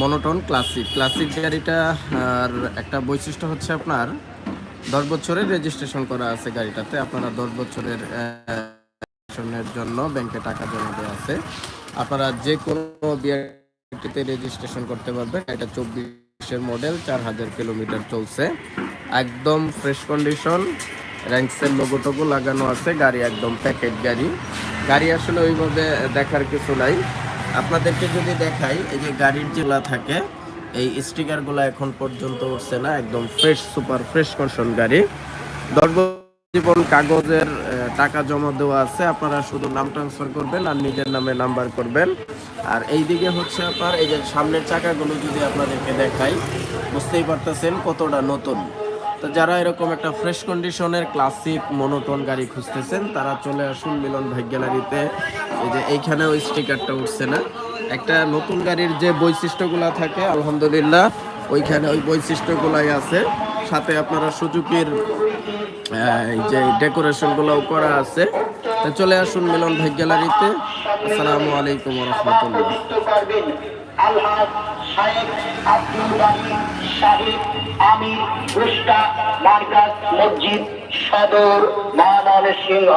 Monotone classic. Classic গাড়িটা, আর একটা বৈশিষ্ট্য হচ্ছে আপনার, দশ বছরের রেজিস্ট্রেশন করা আছে গাড়িটাতে। আপনারা দশ বছরের জন্য ব্যাংকে টাকা জমা দেওয়া আছে। আপনারা যে কোনো বিআরটিতে রেজিস্ট্রেশন করতে পারবেন। এটা চব্বিশের মডেল চার হাজার কিলোমিটার চলছে। একদম ফ্রেশ কন্ডিশন র্যাঙ্কসের লোগো টোগো লাগানো আছে। গাড়ি একদম প্যাকেট গাড়ি। গাড়ি আসলে ওইভাবে দেখার কিছু নাই। আপনাদেরকে যদি দেখাই, এই যে গাড়ির যেগুলা থাকে, এই স্টিকারগুলো এখন পর্যন্ত উঠছে না, একদম ফ্রেশ সুপার ফ্রেশ কন্ডিশন গাড়ি। দশ জীবন কাগজের টাকা জমা দেওয়া আছে, আপনারা শুধু নাম ট্রান্সফার করবেন আর নিজের নামে নাম্বার করবেন। আর এই দিকে হচ্ছে আপনার, এই যে সামনের চাকাগুলো যদি আপনাদেরকে দেখাই, বুঝতেই পারতেছেন কতটা নতুন। তো যারা এরকম একটা ফ্রেশ কন্ডিশনের ক্লাসিক মনোটন গাড়ি খুঁজতেছেন, তারা চলে আসুন মিলন ভাই গ্যালারিতে। এই যে এইখানে ওই স্টিকারটা উঠছে না। একটা নতুন গাড়ির যে বৈশিষ্ট্যগুলো থাকে, আলহামদুলিল্লাহ, ওইখানে ওই বৈশিষ্ট্যগুলাই আছে। সাথে আপনারা সুজুকির যে ডেকোরেশনগুলোও করা আছে। তা চলে আসুন মিলন ভাই গ্যালারিতে। আসসালামু আলাইকুম রহমতুল্লাহ। বাড়ি শাহিদ মার্কাজ মসজিদ সদর মহানগর সিংহ।